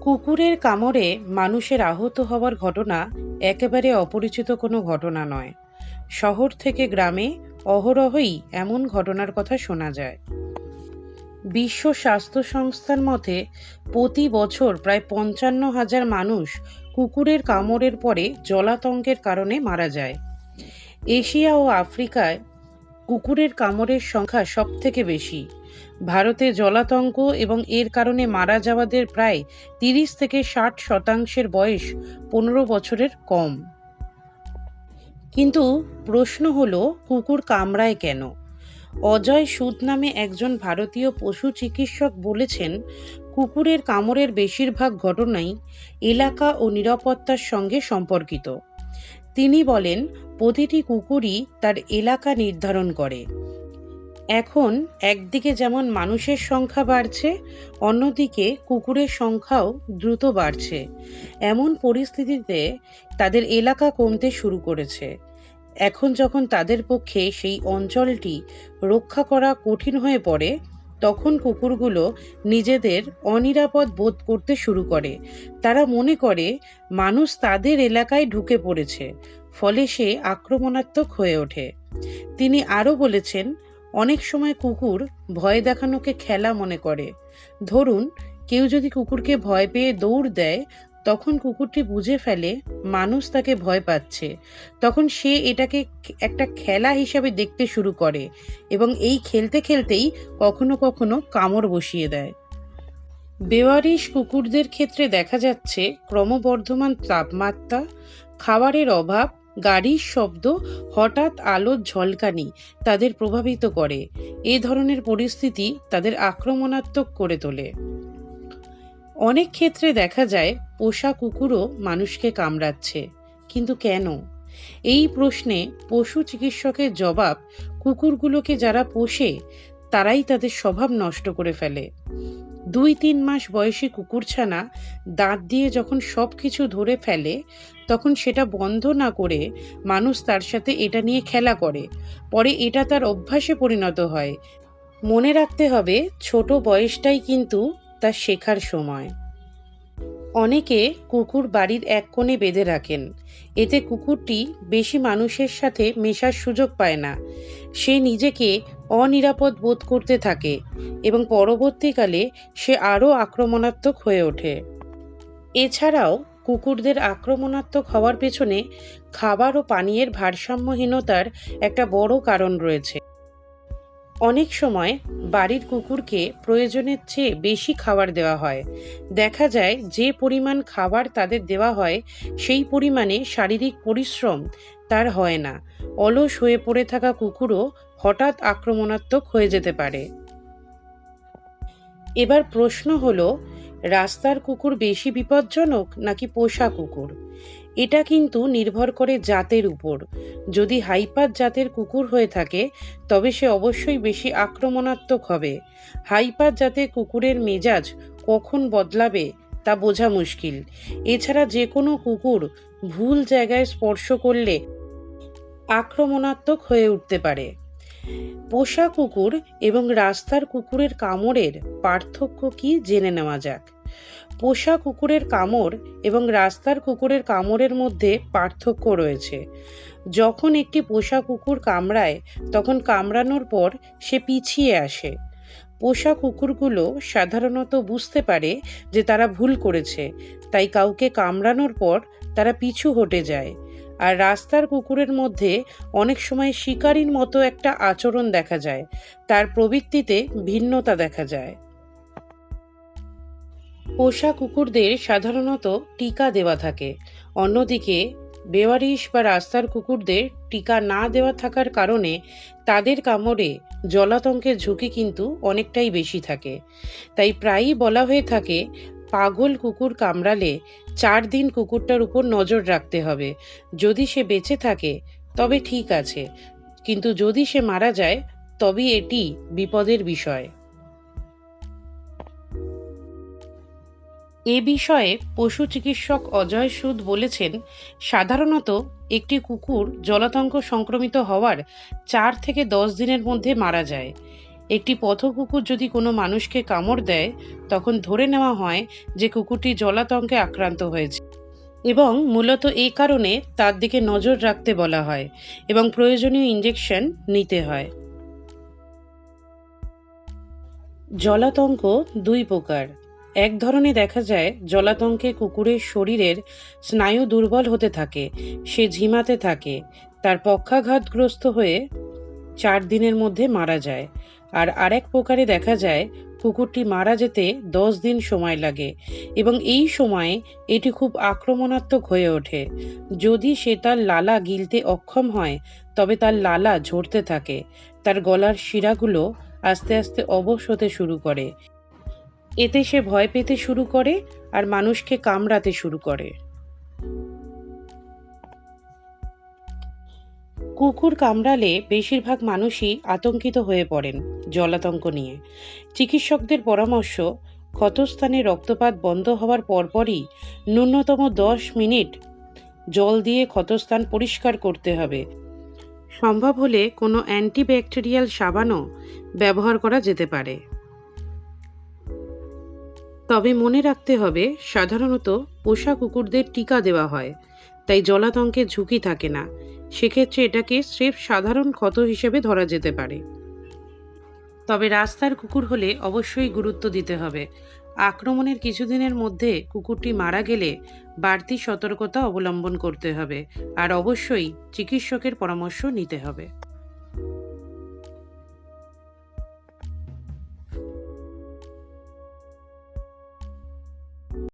কুকুরের কামড়ে মানুষের আহত হওয়ার ঘটনা একেবারে অপরিচিত কোনো ঘটনা নয়। শহর থেকে গ্রামে অহরহই এমন ঘটনার কথা শোনা যায়। বিশ্ব স্বাস্থ্য সংস্থার মতে, প্রতি বছর প্রায় পঞ্চান্ন হাজার মানুষ কুকুরের কামড়ের পরে জলাতঙ্কের কারণে মারা যায়। এশিয়া ও আফ্রিকায় কুকুরের কামড়ের সংখ্যা সবথেকে বেশি। ভারতে জলাতঙ্ক এবং এর কারণে মারা যাওয়াদের প্রায় তিরিশ থেকে ষাট শতাংশের বয়স পনেরো বছরের কম। কিন্তু প্রশ্ন হলো, কুকুর কামড়ায় কেন? অজয় সুদ নামে একজন ভারতীয় পশু চিকিৎসক বলেছেন, কুকুরের কামড়ের বেশিরভাগ ঘটনাই এলাকা ও নিরাপত্তার সঙ্গে সম্পর্কিত। তিনি বলেন প্রতিটি কুকুরই তার এলাকা নির্ধারণ করে। এখন একদিকে যেমন মানুষের সংখ্যা বাড়ছে, অন্যদিকে কুকুরের সংখ্যাও দ্রুত বাড়ছে। এমন পরিস্থিতিতে তাদের এলাকা কমতে শুরু করেছে। এখন যখন তাদের পক্ষে সেই অঞ্চলটি রক্ষা করা কঠিন হয়ে পড়ে, তখন কুকুরগুলো নিজেদের অনিরাপদ বোধ করতে শুরু করে। তারা মনে করে, মানুষ তাদের এলাকায় ঢুকে পড়েছে। ফলে সে আক্রমণাত্মক হয়ে ওঠে। তিনি আরও বলেছেন, অনেক সময় কুকুর ভয় দেখানোকে খেলা মনে করে। ধরুন, কেউ যদি কুকুরকে ভয় পেয়ে দৌড় দেয়, তখন কুকুরটি বুঝে ফেলে মানুষ তাকে ভয় পাচ্ছে। তখন সে এটাকে একটা খেলা হিসাবে দেখতে শুরু করে এবং এই খেলতে খেলতেই কখনো কখনো কামড় বসিয়ে দেয়। বেওয়ারিশ কুকুরদের ক্ষেত্রে দেখা যাচ্ছে, ক্রমবর্ধমান তাপমাত্রা, খাবারের অভাব গাড়ির শব্দ হঠাৎ আলোর ঝলকানি তাদের প্রভাবিত করে। এ ধরনের পরিস্থিতি তাদের আক্রমণাত্মক করে তোলে। অনেক ক্ষেত্রে দেখা যায়, পোষা কুকুরও মানুষকে কামড়াচ্ছে। কিন্তু কেন? এই প্রশ্নে পশু চিকিৎসকের জবাব, কুকুরগুলোকে যারা পোষে, তারাই তাদের স্বভাব নষ্ট করে ফেলে। দুই তিন মাস বয়সী কুকুরছানা দাঁত দিয়ে যখন সব কিছু ধরে ফেলে তখন সেটা বন্ধ না করে মানুষ তার সাথে এটা নিয়ে খেলা করে। পরে এটা তার অভ্যাসে পরিণত হয়। মনে রাখতে হবে, ছোট বয়সটাই কিন্তু তার শেখার সময়। অনেকে কুকুর বাড়ির এক কোণে বেঁধে রাখেন। এতে কুকুরটি বেশি মানুষের সাথে মেশার সুযোগ পায় না। সে নিজেকে অনিরাপদ বোধ করতে থাকে এবং পরবর্তীকালে সে আরও আক্রমণাত্মক হয়ে ওঠে। এছাড়াও কুকুরদের আক্রমণাত্মক হওয়ার পেছনে খাবার ও পানীয়ের ভারসাম্যহীনতার একটা বড় কারণ রয়েছে। অনেক সময় বাড়ির কুকুরকে প্রয়োজনের চেয়ে বেশি খাবার দেওয়া হয়। দেখা যায় যে পরিমাণ খাবার তাদের দেওয়া হয়, সেই পরিমাণে শারীরিক পরিশ্রম তার হয় না। অলস হয়ে পড়ে থাকা কুকুরও হঠাৎ আক্রমণাত্মক হয়ে যেতে পারে। এবার প্রশ্ন হলো রাস্তার কুকুর বেশি বিপজ্জনক নাকি পোষা কুকুর? এটা কিন্তু নির্ভর করে জাতের উপর। যদি হাইপার জাতের কুকুর হয়ে থাকে, তবে সে অবশ্যই বেশি আক্রমণাত্মক হবে। হাইপার জাতের কুকুরের মেজাজ কখন বদলাবে তা বোঝা মুশকিল। এছাড়া যে কোনো কুকুর ভুল জায়গায় স্পর্শ করলে আক্রমণাত্মক হয়ে উঠতে পারে। পোষা কুকুর এবং রাস্তার কুকুরের কামড়ের পার্থক্য কি জেনে নেওয়া যাক। পোষা কুকুরের কামড় এবং রাস্তার কুকুরের কামড়ের মধ্যে পার্থক্য রয়েছে। যখন একটি পোষা কুকুর কামড়ায়, তখন কামড়ানোর পর সে পিছিয়ে আসে। পোষা কুকুরগুলো সাধারণত বুঝতে পারে যে তারা ভুল করেছে, তাই কাউকে কামড়ানোর পর তারা পিছু হটে যায়। আর রাস্তার কুকুরের মধ্যে অনেক সময় শিকারীর মতো একটা আচরণ দেখা যায়। তার প্রবৃত্তিতে ভিন্নতা দেখা যায়। পোষা কুকুরদের সাধারণত টিকা দেওয়া থাকে। অন্যদিকে, বেওয়ারিশ বা রাস্তার কুকুরদের টিকা না দেওয়া থাকার কারণে তাদের কামড়ে জলাতঙ্কের ঝুঁকি কিন্তু অনেকটাই বেশি থাকে। তাই প্রায়ই বলা হয়ে থাকে পাগল কুকুর কামড়ালে চার দিন কুকুরটার উপর নজর রাখতে হবে। যদি সে বেঁচে থাকে, তবে ঠিক আছে। কিন্তু যদি সে মারা যায়, তবে এটি বিপদের বিষয়। এ বিষয়ে পশু চিকিৎসক অজয় সুদ বলেছেন, সাধারণত একটি কুকুর জলাতঙ্ক সংক্রমিত হওয়ার চার থেকে দশ দিনের মধ্যে মারা যায়। একটি পথ কুকুর যদি কোনো মানুষকে কামড় দেয়, তখন ধরে নেওয়া হয় যে কুকুরটি জলাতঙ্কে আক্রান্ত হয়েছে। এবং মূলত এই কারণে তার দিকে নজর রাখতে বলা হয় এবং প্রয়োজনীয় ইঞ্জেকশন নিতে হয়। জলাতঙ্ক দুই প্রকার। এক ধরনের দেখা যায়, জলাতঙ্কে কুকুরের শরীরের স্নায়ু দুর্বল হতে থাকে, সে ঝিমাতে থাকে, তার পক্ষাঘাতগ্রস্ত হয়ে চার দিনের মধ্যে মারা যায়। আর আরেক প্রকারে দেখা যায়, কুকুরটি মারা যেতে দশ দিন সময় লাগে এবং এই সময়ে এটি খুব আক্রমণাত্মক হয়ে ওঠে। যদি সে তার লালা গিলতে অক্ষম হয়, তবে তার লালা ঝরতে থাকে। তার গলার শিরাগুলো আস্তে আস্তে অবশ হতে শুরু করে। এতে সে ভয় পেতে শুরু করে আর মানুষকে কামড়াতে শুরু করে। কুকুর কামড়ালে বেশিরভাগ মানুষই আতঙ্কিত হয়ে পড়েন জলাতঙ্ক নিয়ে। চিকিৎসকদের পরামর্শ, ক্ষতস্থানে রক্তপাত বন্ধ হওয়ার পরপরই ন্যূনতম দশ মিনিট জল দিয়ে ক্ষতস্থান পরিষ্কার করতে হবে। সম্ভব হলে কোনো অ্যান্টিব্যাকটেরিয়াল সাবানও ব্যবহার করা যেতে পারে। তবে মনে রাখতে হবে, সাধারণত পোষা কুকুরদের টিকা দেওয়া হয়। তাই জলাতঙ্কের ঝুঁকি থাকে না। সেক্ষেত্রে এটাকে স্রেফ সাধারণ ক্ষত হিসেবে ধরা যেতে পারে। তবে রাস্তার কুকুর হলে অবশ্যই গুরুত্ব দিতে হবে। আক্রমণের কিছুদিনের মধ্যে কুকুরটি মারা গেলে বাড়তি সতর্কতা অবলম্বন করতে হবে। আর অবশ্যই চিকিৎসকের পরামর্শ নিতে হবে।